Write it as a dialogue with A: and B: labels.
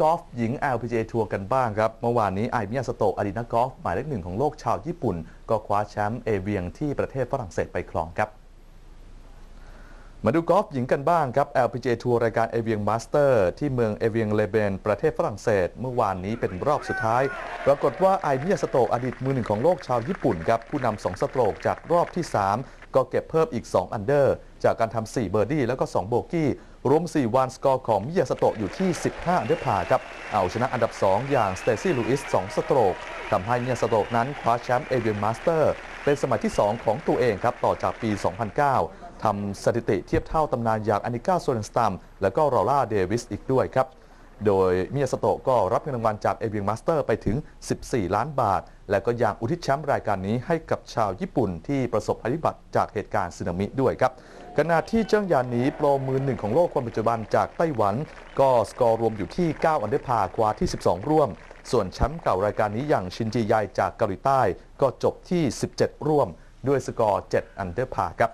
A: กอล์ฟหญิง LPGA ทัวร์กันบ้างครับ เมื่อวานนี้ไอมิยาสโตะอดีตนักกอล์ฟหมายเลขหนึ่งของโลกชาวญี่ปุ่น ก็คว้าแชมป์เอเวียงที่ประเทศฝรั่งเศสไปครองครับ มาดูกอล์ฟหญิงกันบ้างครับ LPGA ทัวร์รายการเอเวียงมาสเตอร์ที่เมืองเอเวียงเลเบน ประเทศฝรั่งเศส เมื่อวานนี้เป็นรอบสุดท้าย ปรากฏว่าไอมิยาสโตอดีตมือหนึ่งของโลกชาวญี่ปุ่นครับ ผู้นำสองสโตรกจากรอบที่ 3 ก็เก็บเพิ่มอีก 2 อันเดอร์ จากการทำ4เบอร์ดี้แล้วก็ 2 โบกี้ รวม 4 วันสกอร์ของมิยาสโตอยู่ที่ 15อันเดอร์พาครับเอาชนะอันดับ 2 อย่างสเตซี่ลูอิส2สโตรกทำให้มิยาสโตนั้นคว้าแชมป์เอเวียงมาสเตอร์เป็นสมัยที่ 2 ของตัวเองครับต่อจากปี 2009 ทำสถิติเทียบเท่าตำนานอย่างอานิก้าโซเลนสตัมและก็รอล่าเดวิสอีกด้วยครับ โดยมิยาสโตะก็รับเงินรางวัลจากเอเวียงมาสเตอร์ไปถึง 14 ล้านบาท และก็ยังอุทิศแชมป์รายการนี้ให้กับชาวญี่ปุ่นที่ประสบภัยพิบัติจากเหตุการณ์สึนามิด้วยครับขณะที่เจิ้งหยานหนีโปรมือหนึ่งของโลกคนปัจจุบันจากไต้หวัน ก็สกอร์รวมอยู่ที่ 9 อันเดอร์พาคว้าที่ 12 ร่วม ส่วนแชมป์เก่ารายการนี้อย่างชินจีไยจากเกาหลีใต้ ก็จบที่ 17 ร่วม ด้วยสกอร์ 7 อันเดอร์พาครับ